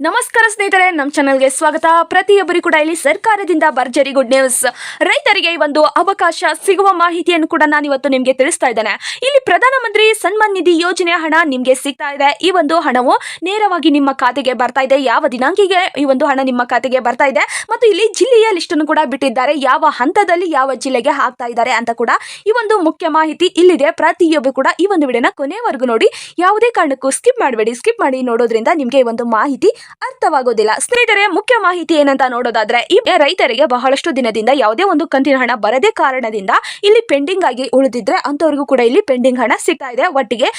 ನಮಸ್ಕಾರ ಸ್ನೇಹಿತರೆ ನಮ್ಮ ಚಾನಲ್ಗೆ ಸ್ವಾಗತ. ಪ್ರತಿಯೊಬ್ಬರಿಗೂ ಕೂಡ ಇಲ್ಲಿ ಸರ್ಕಾರದಿಂದ ಭರ್ಜರಿ ಗುಡ್ ನ್ಯೂಸ್ ರೈತರಿಗೆ ಒಂದು ಅವಕಾಶ ಸಿಗುವ ಮಾಹಿತಿಯನ್ನು ಕೂಡ ನಾನು ಇವತ್ತು ನಿಮಗೆ ತಿಳಿಸ್ತಾ ಇದ್ದೇನೆ. ಇಲ್ಲಿ ಪ್ರಧಾನಮಂತ್ರಿ ಸನ್ಮಾನ್ ನಿಧಿ ಯೋಜನೆ ಹಣ ನಿಮಗೆ ಸಿಗ್ತಾ ಇದೆ. ಈ ಒಂದು ಹಣವು ನೇರವಾಗಿ ನಿಮ್ಮ ಖಾತೆಗೆ ಬರ್ತಾ ಇದೆ. ಯಾವ ದಿನಾಂಕಿಗೆ ಈ ಒಂದು ಹಣ ನಿಮ್ಮ ಖಾತೆಗೆ ಬರ್ತಾ ಇದೆ ಮತ್ತು ಇಲ್ಲಿ ಜಿಲ್ಲೆಯ ಲಿಸ್ಟ್ ಅನ್ನು ಕೂಡ ಬಿಟ್ಟಿದ್ದಾರೆ. ಯಾವ ಹಂತದಲ್ಲಿ ಯಾವ ಜಿಲ್ಲೆಗೆ ಹಾಕ್ತಾ ಇದ್ದಾರೆ ಅಂತ ಕೂಡ ಈ ಒಂದು ಮುಖ್ಯ ಮಾಹಿತಿ ಇಲ್ಲಿದೆ. ಪ್ರತಿಯೊಬ್ಬರು ಕೂಡ ಈ ಒಂದು ವಿಡಿಯೋನ ಕೊನೆವರೆಗೂ ನೋಡಿ. ಯಾವುದೇ ಕಾರಣಕ್ಕೂ ಸ್ಕಿಪ್ ಮಾಡಬೇಡಿ. ಸ್ಕಿಪ್ ಮಾಡಿ ನೋಡೋದ್ರಿಂದ ನಿಮಗೆ ಈ ಒಂದು ಮಾಹಿತಿ ಅರ್ಥವಾಗೋದಿಲ್ಲ. ಸ್ನೇಹಿತರೆ, ಮುಖ್ಯ ಮಾಹಿತಿ ಏನಂತ ನೋಡೋದಾದ್ರೆ, ಈ ರೈತರಿಗೆ ಬಹಳಷ್ಟು ದಿನದಿಂದ ಯಾವುದೇ ಒಂದು ಕಂತಿನ ಹಣ ಬರದೇ ಕಾರಣದಿಂದ ಇಲ್ಲಿ ಪೆಂಡಿಂಗ್ ಆಗಿ ಉಳಿದಿದ್ರೆ ಅಂತವ್ರಿಗೂ ಕೂಡ ಇಲ್ಲಿ ಪೆಂಡಿಂಗ್ ಹಣ ಸಿಗ್ತಾ ಇದೆ. ಒಟ್ಟಿಗೆ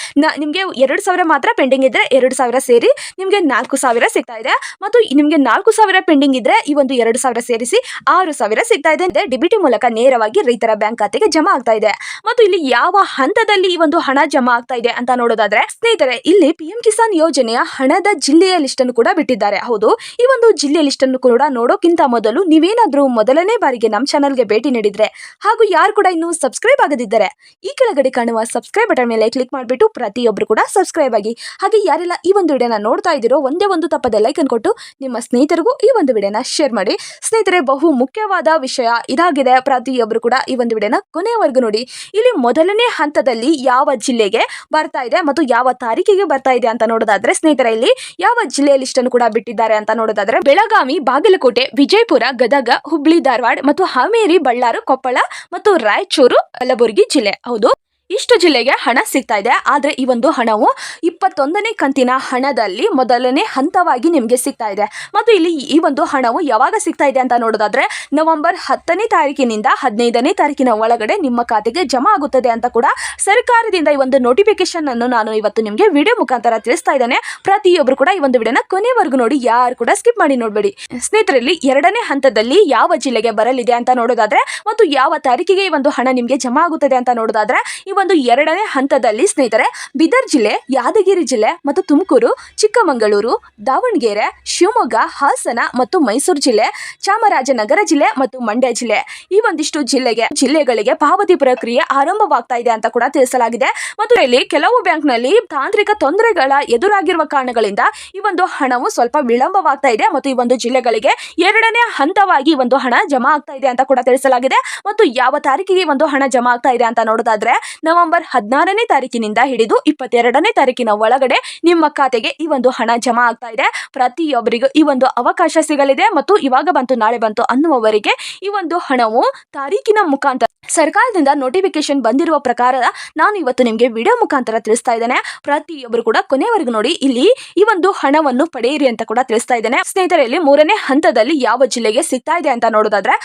ನಿಮಗೆ ಎರಡು ಸಾವಿರ ಮಾತ್ರ ಪೆಂಡಿಂಗ್ ಇದ್ರೆ ಎರಡು ಸಾವಿರ ಸೇರಿ ನಿಮಗೆ ನಾಲ್ಕು ಸಾವಿರ ಸಿಗ್ತಾ ಇದೆ. ಮತ್ತು ನಿಮಗೆ ನಾಲ್ಕು ಸಾವಿರ ಪೆಂಡಿಂಗ್ ಇದ್ರೆ ಈ ಒಂದು ಎರಡು ಸಾವಿರ ಸೇರಿಸಿ ಆರು ಸಾವಿರ ಸಿಗ್ತಾ ಇದೆ. ಡಿಬಿಟಿ ಮೂಲಕ ನೇರವಾಗಿ ರೈತರ ಬ್ಯಾಂಕ್ ಖಾತೆಗೆ ಜಮಾ ಆಗ್ತಾ ಇದೆ. ಮತ್ತು ಇಲ್ಲಿ ಯಾವ ಹಂತದಲ್ಲಿ ಈ ಒಂದು ಹಣ ಜಮಾ ಆಗ್ತಾ ಇದೆ ಅಂತ ನೋಡೋದಾದ್ರೆ, ಸ್ನೇಹಿತರೆ, ಇಲ್ಲಿ ಪಿಎಂ ಕಿಸಾನ್ ಯೋಜನೆಯ ಹಣದ ಜಿಲ್ಲೆಯ ಲಿಸ್ಟ್ ಅನ್ನು ಕೂಡ ಬಿಟ್ಟಿದ್ದಾರೆ. ಹೌದು, ಈ ಒಂದು ಜಿಲ್ಲೆ ಲಿಸ್ಟ್ ಅನ್ನು ಕೂಡ ನೋಡೋಕ್ಕಿಂತ ಮೊದಲು ನೀವೇನಾದರೂ ಮೊದಲನೇ ಬಾರಿಗೆ ನಮ್ಮ ಚಾನಲ್ಗೆ ಭೇಟಿ ನೀಡಿದ್ರೆ ಹಾಗೂ ಯಾರು ಕೂಡ ಇನ್ನೂ ಸಬ್ಸ್ಕ್ರೈಬ್ ಆಗದಿದ್ದರೆ ಈ ಕೆಳಗಡೆ ಕಾಣುವ ಸಬ್ಸ್ಕ್ರೈಬ್ ಬಟನ್ ಮೇಲೆ ಕ್ಲಿಕ್ ಮಾಡಿಬಿಟ್ಟು ಪ್ರತಿಯೊಬ್ಬರು ಕೂಡ ಸಬ್ಸ್ಕ್ರೈಬ್ ಆಗಿ. ಹಾಗೆ ಯಾರೆಲ್ಲ ಈ ಒಂದು ವಿಡಿಯೋನ ನೋಡ್ತಾ ಇದ್ದೀರೋ ಒಂದೇ ಒಂದು ತಪ್ಪದೆ ಲೈಕ್ ಅನ್ಕೊಟ್ಟು ನಿಮ್ಮ ಸ್ನೇಹಿತರಿಗೂ ಈ ಒಂದು ವಿಡಿಯೋನ ಶೇರ್ ಮಾಡಿ. ಸ್ನೇಹಿತರೆ, ಬಹು ಮುಖ್ಯವಾದ ವಿಷಯ ಇದಾಗಿದೆ. ಪ್ರತಿಯೊಬ್ಬರು ಕೂಡ ಈ ಒಂದು ವಿಡಿಯೋನ ಕೊನೆಯವರೆಗೂ ನೋಡಿ. ಇಲ್ಲಿ ಮೊದಲನೇ ಹಂತದಲ್ಲಿ ಯಾವ ಜಿಲ್ಲೆಗೆ ಬರ್ತಾ ಇದೆ ಮತ್ತು ಯಾವ ತಾರೀಕಿಗೆ ಬರ್ತಾ ಇದೆ ಅಂತ ನೋಡೋದಾದ್ರೆ ಸ್ನೇಹಿತರೆ, ಇಲ್ಲಿ ಯಾವ ಜಿಲ್ಲೆಯ ಲಿಸ್ಟ್ ಕೂಡ ಬಿಟ್ಟಿದ್ದಾರೆ ಅಂತ ನೋಡೋದಾದ್ರೆ ಬೆಳಗಾವಿ, ಬಾಗಲಕೋಟೆ, ವಿಜಯಪುರ, ಗದಗ, ಹುಬ್ಳಿ, ಧಾರವಾಡ ಮತ್ತು ಹಾವೇರಿ, ಬಳ್ಳಾರು, ಕೊಪ್ಪಳ ಮತ್ತು ರಾಯಚೂರು, ಕಲಬುರಗಿ ಜಿಲ್ಲೆ. ಹೌದು. ಇಷ್ಟು ಜಿಲ್ಲೆಗೆ ಹಣ ಸಿಗ್ತಾ ಇದೆ. ಆದರೆ ಈ ಒಂದು ಹಣವು ಇಪ್ಪತ್ತೊಂದನೇ ಕಂತಿನ ಹಣದಲ್ಲಿ ಮೊದಲನೇ ಹಂತವಾಗಿ ನಿಮಗೆ ಸಿಗ್ತಾ ಇದೆ. ಮತ್ತು ಇಲ್ಲಿ ಈ ಒಂದು ಹಣವು ಯಾವಾಗ ಸಿಗ್ತಾ ಇದೆ ಅಂತ ನೋಡೋದಾದ್ರೆ, ನವೆಂಬರ್ ಹತ್ತನೇ ತಾರೀಕಿನಿಂದ ಹದಿನೈದನೇ ತಾರೀಕಿನ ಒಳಗಡೆ ನಿಮ್ಮ ಖಾತೆಗೆ ಜಮಾ ಆಗುತ್ತದೆ ಅಂತ ಕೂಡ ಸರ್ಕಾರದಿಂದ ಈ ಒಂದು ನೋಟಿಫಿಕೇಶನ್ ಅನ್ನು ನಾನು ಇವತ್ತು ನಿಮಗೆ ವಿಡಿಯೋ ಮುಖಾಂತರ ತಿಳಿಸ್ತಾ ಇದ್ದೇನೆ. ಪ್ರತಿಯೊಬ್ಬರು ಕೂಡ ಈ ಒಂದು ವಿಡಿಯೋನ ಕೊನೆವರೆಗೂ ನೋಡಿ, ಯಾರು ಕೂಡ ಸ್ಕಿಪ್ ಮಾಡಿ ನೋಡಬೇಡಿ. ಸ್ನೇಹಿತರಲ್ಲಿ ಎರಡನೇ ಹಂತದಲ್ಲಿ ಯಾವ ಜಿಲ್ಲೆಗೆ ಬರಲಿದೆ ಅಂತ ನೋಡೋದಾದ್ರೆ, ಮತ್ತು ಯಾವ ತಾರೀಕಿಗೆ ಈ ಒಂದು ಹಣ ನಿಮಗೆ ಜಮಾ ಆಗುತ್ತದೆ ಅಂತ ನೋಡೋದಾದ್ರೆ, ಈ ಒಂದು ಎರಡನೇ ಹಂತದಲ್ಲಿ ಸ್ನೇಹಿತರೆ, ಬೀದರ್ ಜಿಲ್ಲೆ, ಯಾದಗಿರಿ ಜಿಲ್ಲೆ ಮತ್ತು ತುಮಕೂರು, ಚಿಕ್ಕಮಗಳೂರು, ದಾವಣಗೆರೆ, ಶಿವಮೊಗ್ಗ, ಹಾಸನ ಮತ್ತು ಮೈಸೂರು ಜಿಲ್ಲೆ, ಚಾಮರಾಜನಗರ ಜಿಲ್ಲೆ ಮತ್ತು ಮಂಡ್ಯ ಜಿಲ್ಲೆ. ಈ ಒಂದಿಷ್ಟು ಜಿಲ್ಲೆಗೆ ಜಿಲ್ಲೆಗಳಿಗೆ ಪಾವತಿ ಪ್ರಕ್ರಿಯೆ ಆರಂಭವಾಗ್ತಾ ಇದೆ ಅಂತ ಕೂಡ ತಿಳಿಸಲಾಗಿದೆ. ಮತ್ತು ಇಲ್ಲಿ ಕೆಲವು ಬ್ಯಾಂಕ್ನಲ್ಲಿ ತಾಂತ್ರಿಕ ತೊಂದರೆಗಳ ಎದುರಾಗಿರುವ ಕಾರಣಗಳಿಂದ ಈ ಒಂದು ಹಣವು ಸ್ವಲ್ಪ ವಿಳಂಬವಾಗ್ತಾ ಇದೆ ಮತ್ತು ಈ ಒಂದು ಜಿಲ್ಲೆಗಳಿಗೆ ಎರಡನೇ ಹಂತವಾಗಿ ಒಂದು ಹಣ ಜಮಾ ಆಗ್ತಾ ಇದೆ ಅಂತ ಕೂಡ ತಿಳಿಸಲಾಗಿದೆ. ಮತ್ತು ಯಾವ ತಾರೀಕಿಗೆ ಒಂದು ಹಣ ಜಮಾ ಆಗ್ತಾ ಇದೆ ಅಂತ ನೋಡೋದಾದ್ರೆ ನವೆಂಬರ್ ಹದಿನಾರನೇ ತಾರೀಕಿನಿಂದ ಹಿಡಿದು ಇಪ್ಪತ್ತೆರಡನೇ ತಾರೀಕಿನ ಒಳಗಡೆ ನಿಮ್ಮ ಖಾತೆಗೆ ಈ ಒಂದು ಹಣ ಜಮಾ ಆಗ್ತಾ ಇದೆ. ಪ್ರತಿಯೊಬ್ಬರಿಗೂ ಈ ಒಂದು ಅವಕಾಶ ಸಿಗಲಿದೆ ಮತ್ತು ಇವಾಗ ಬಂತು, ನಾಳೆ ಬಂತು ಅನ್ನುವವರಿಗೆ ಈ ಒಂದು ಹಣವು ತಾರೀಕಿನ ಮುಖಾಂತರ ಸರ್ಕಾರದಿಂದ ನೋಟಿಫಿಕೇಶನ್ ಬಂದಿರುವ ಪ್ರಕಾರ ನಾನು ಇವತ್ತು ನಿಮಗೆ ವಿಡಿಯೋ ಮುಖಾಂತರ ತಿಳಿಸ್ತಾ ಇದ್ದೇನೆ. ಪ್ರತಿಯೊಬ್ಬರು ಕೂಡ ಕೊನೆವರೆಗೂ ನೋಡಿ, ಇಲ್ಲಿ ಈ ಒಂದು ಹಣವನ್ನು ಪಡೆಯಿರಿ ಅಂತ ಕೂಡ ತಿಳಿಸ್ತಾ ಇದ್ದೇನೆ. ಸ್ನೇಹಿತರಲ್ಲಿ ಮೂರನೇ ಹಂತದಲ್ಲಿ ಯಾವ ಜಿಲ್ಲೆಗೆ ಸಿಗ್ತಾ ಇದೆ ಅಂತ ನೋಡೋದಾದ್ರೆ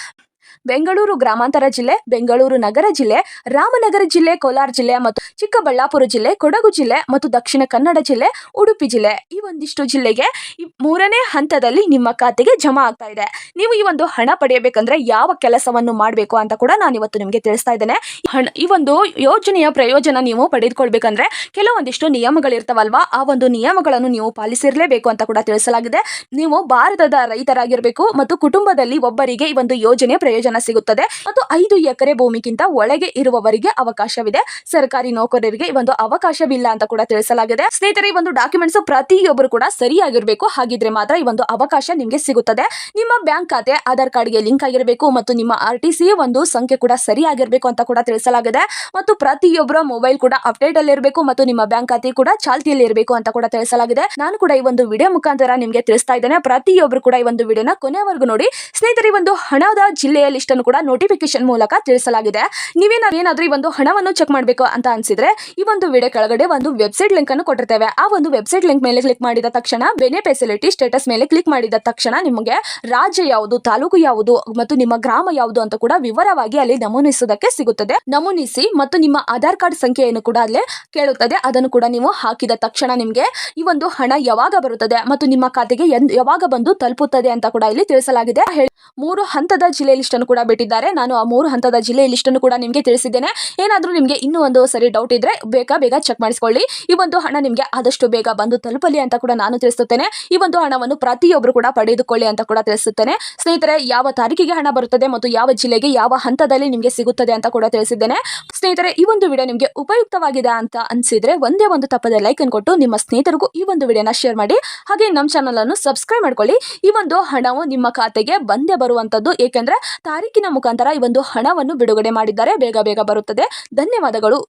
ಬೆಂಗಳೂರು ಗ್ರಾಮಾಂತರ ಜಿಲ್ಲೆ, ಬೆಂಗಳೂರು ನಗರ ಜಿಲ್ಲೆ, ರಾಮನಗರ ಜಿಲ್ಲೆ, ಕೋಲಾರ ಜಿಲ್ಲೆ ಮತ್ತು ಚಿಕ್ಕಬಳ್ಳಾಪುರ ಜಿಲ್ಲೆ, ಕೊಡಗು ಜಿಲ್ಲೆ ಮತ್ತು ದಕ್ಷಿಣ ಕನ್ನಡ ಜಿಲ್ಲೆ, ಉಡುಪಿ ಜಿಲ್ಲೆ ಈ ಒಂದಿಷ್ಟು ಜಿಲ್ಲೆಗೆ ಮೂರನೇ ಹಂತದಲ್ಲಿ ನಿಮ್ಮ ಖಾತೆಗೆ ಜಮಾ ಆಗ್ತಾ ಇದೆ. ನೀವು ಈ ಒಂದು ಹಣ ಪಡೆಯಬೇಕಂದ್ರೆ ಯಾವ ಕೆಲಸವನ್ನು ಮಾಡಬೇಕು ಅಂತ ಕೂಡ ನಾನು ಇವತ್ತು ನಿಮಗೆ ತಿಳಿಸ್ತಾ ಇದ್ದೇನೆ. ಈ ಒಂದು ಯೋಜನೆಯ ಪ್ರಯೋಜನ ನೀವು ಪಡೆದುಕೊಳ್ಬೇಕಂದ್ರೆ ಕೆಲವೊಂದಿಷ್ಟು ನಿಯಮಗಳಿರ್ತಾವಲ್ವಾ, ಆ ಒಂದು ನಿಯಮಗಳನ್ನು ನೀವು ಪಾಲಿಸಿರಲೇಬೇಕು ಅಂತ ಕೂಡ ತಿಳಿಸಲಾಗಿದೆ. ನೀವು ಭಾರತದ ರೈತರಾಗಿರಬೇಕು ಮತ್ತು ಕುಟುಂಬದಲ್ಲಿ ಒಬ್ಬರಿಗೆ ಈ ಒಂದು ಯೋಜನೆ ಪ್ರಯೋಜನ ಸಿಗುತ್ತದೆ. ಮತ್ತು ಐದು ಎಕರೆ ಭೂಮಿಗಿಂತ ಒಳಗೆ ಇರುವವರಿಗೆ ಅವಕಾಶವಿದೆ. ಸರ್ಕಾರಿ ನೌಕರರಿಗೆ ಈ ಒಂದು ಅವಕಾಶವಿಲ್ಲ ಅಂತ ಕೂಡ ತಿಳಿಸಲಾಗಿದೆ. ಸ್ನೇಹಿತರೆ, ಈ ಒಂದು ಡಾಕ್ಯುಮೆಂಟ್ಸ್ ಪ್ರತಿಯೊಬ್ಬರು ಕೂಡ ಸರಿಯಾಗಿರಬೇಕು. ಹಾಗಿದ್ರೆ ಮಾತ್ರ ಈ ಒಂದು ಅವಕಾಶ ನಿಮಗೆ ಸಿಗುತ್ತದೆ. ನಿಮ್ಮ ಬ್ಯಾಂಕ್ ಖಾತೆ, ಆಧಾರ್ ಕಾರ್ಡ್ಗೆ ಲಿಂಕ್ ಆಗಿರಬೇಕು ಮತ್ತು ನಿಮ್ಮ ಆರ್ ಒಂದು ಸಂಖ್ಯೆ ಕೂಡ ಸರಿಯಾಗಿರಬೇಕು ಅಂತ ಕೂಡ ತಿಳಿಸಲಾಗಿದೆ. ಮತ್ತು ಪ್ರತಿಯೊಬ್ಬರ ಮೊಬೈಲ್ ಕೂಡ ಅಪ್ಡೇಟ್ ಅಲ್ಲಿ ಇರಬೇಕು ಮತ್ತು ನಿಮ್ಮ ಬ್ಯಾಂಕ್ ಖಾತೆ ಕೂಡ ಚಾಲ್ತಿಯಲ್ಲಿ ಇರಬೇಕು ಅಂತ ಕೂಡ ತಿಳಿಸಲಾಗಿದೆ. ನಾನು ಕೂಡ ಈ ಒಂದು ವಿಡಿಯೋ ಮುಖಾಂತರ ನಿಮಗೆ ತಿಳಿಸ್ತಾ ಇದ್ದೇನೆ. ಪ್ರತಿಯೊಬ್ಬರು ಕೂಡ ಈ ಒಂದು ವಿಡಿಯೋನ ಕೊನೆವರೆಗೂ ನೋಡಿ. ಸ್ನೇಹಿತರೆ ಒಂದು ಹಣದ ಜಿಲ್ಲೆಯ ಲಿಸ್ಟ್ ಅನ್ನು ಕೂಡ ನೋಟಿಫಿಕೇಶನ್ ಮೂಲಕ ತಿಳಿಸಲಾಗಿದೆ. ನೀವೇನಾದ್ರೂ ಏನಾದ್ರೂ ಈ ಒಂದು ಹಣವನ್ನು ಚೆಕ್ ಮಾಡಬೇಕು ಅಂತ ಅನ್ಸಿದ್ರೆ ಈ ಒಂದು ವಿಡಿಯೋ ಕೆಳಗಡೆ ಒಂದು ವೆಬ್ಸೈಟ್ ಲಿಂಕ್ ಅನ್ನು ಕೊಟ್ಟಿರ್ತೇವೆ. ಆ ಒಂದು ವೆಬ್ಸೈಟ್ ಲಿಂಕ್ ಮೇಲೆ ಕ್ಲಿಕ್ ಮಾಡಿದ ತಕ್ಷಣ ಬೆನೆ ಫೆಸಿಲಿಟಿ ಸ್ಟೇಟಸ್ ಮೇಲೆ ಕ್ಲಿಕ್ ಮಾಡಿದ ತಕ್ಷಣ ನಿಮಗೆ ರಾಜ್ಯ ಯಾವುದು, ತಾಲೂಕು ಯಾವುದು ಮತ್ತು ನಿಮ್ಮ ಗ್ರಾಮ ಯಾವುದು ಅಂತ ಕೂಡ ವಿವರವಾಗಿ ಅಲ್ಲಿ ನಮೂನಿಸುವುದಕ್ಕೆ ಸಿಗುತ್ತದೆ. ನಮೂನಿಸಿ ಮತ್ತು ನಿಮ್ಮ ಆಧಾರ್ ಕಾರ್ಡ್ ಸಂಖ್ಯೆಯನ್ನು ಕೂಡ ಅಲ್ಲೇ ಕೇಳುತ್ತದೆ. ಅದನ್ನು ಕೂಡ ನೀವು ಹಾಕಿದ ತಕ್ಷಣ ನಿಮಗೆ ಈ ಒಂದು ಹಣ ಯಾವಾಗ ಬರುತ್ತದೆ ಮತ್ತು ನಿಮ್ಮ ಖಾತೆಗೆ ಯಾವಾಗ ಬಂದು ತಲುಪುತ್ತದೆ ಅಂತ ಕೂಡ ಇಲ್ಲಿ ತಿಳಿಸಲಾಗಿದೆ. ಮೂರು ಹಂತದ ಜಿಲ್ಲೆ ಲಿಸ್ಟ್ ಕೂಡ ಬಿಟ್ಟಿದ್ದಾರೆ. ನಾನು ಆ ಮೂರು ಹಂತದ ಜಿಲ್ಲೆ ಲಿಸ್ಟನ್ನು ಕೂಡ ನಿಮಗೆ ತಿಳಿಸಿದ್ದೇನೆ. ಏನಾದರೂ ನಿಮಗೆ ಇನ್ನೂ ಒಂದು ಸರಿ ಡೌಟ್ ಇದ್ರೆ ಬೇಗ ಬೇಗ ಚೆಕ್ ಮಾಡಿಸ್ಕೊಳ್ಳಿ. ಈ ಒಂದು ಹಣ ನಿಮಗೆ ಆದಷ್ಟು ಬೇಗ ಬಂದು ತಲುಪಲಿ ಅಂತ ಕೂಡ ನಾನು ತಿಳಿಸುತ್ತೇನೆ. ಈ ಒಂದು ಹಣವನ್ನು ಪ್ರತಿಯೊಬ್ಬರು ಕೂಡ ಪಡೆದುಕೊಳ್ಳಿ ಅಂತ ಕೂಡ ತಿಳಿಸುತ್ತೇನೆ. ಸ್ನೇಹಿತರೆ, ಯಾವ ತಾರೀಕಿಗೆ ಹಣ ಬರುತ್ತದೆ ಮತ್ತು ಯಾವ ಜಿಲ್ಲೆಗೆ ಯಾವ ಹಂತದಲ್ಲಿ ನಿಮಗೆ ಸಿಗುತ್ತದೆ ಅಂತ ಕೂಡ ತಿಳಿಸಿದ್ದೇನೆ. ಸ್ನೇಹಿತರೆ, ಈ ಒಂದು ವಿಡಿಯೋ ನಿಮಗೆ ಉಪಯುಕ್ತವಾಗಿದೆ ಅಂತ ಅನ್ಸಿದ್ರೆ ಒಂದೇ ಒಂದು ತಪ್ಪದೆ ಲೈಕ್ ಅನ್ನು ಕೊಟ್ಟು ನಿಮ್ಮ ಸ್ನೇಹಿತರಿಗೂ ಈ ಒಂದು ವಿಡಿಯೋನ ಶೇರ್ ಮಾಡಿ. ಹಾಗೆ ನಮ್ಮ ಚಾನಲ್ ಅನ್ನು ಸಬ್ಸ್ಕ್ರೈಬ್ ಮಾಡ್ಕೊಳ್ಳಿ. ಈ ಒಂದು ಹಣವು ನಿಮ್ಮ ಖಾತೆಗೆ ಬಂದೇ ಬರುವಂತದ್ದು ಏಕೆಂದ್ರೆ ತಾರೀಕಿನ ಮುಖಾಂತರ ಈ ಒಂದು ಹಣವನ್ನು ಬಿಡುಗಡೆ ಮಾಡಿದ್ದಾರೆ. ಬೇಗ ಬೇಗ ಬರುತ್ತದೆ. ಧನ್ಯವಾದಗಳು.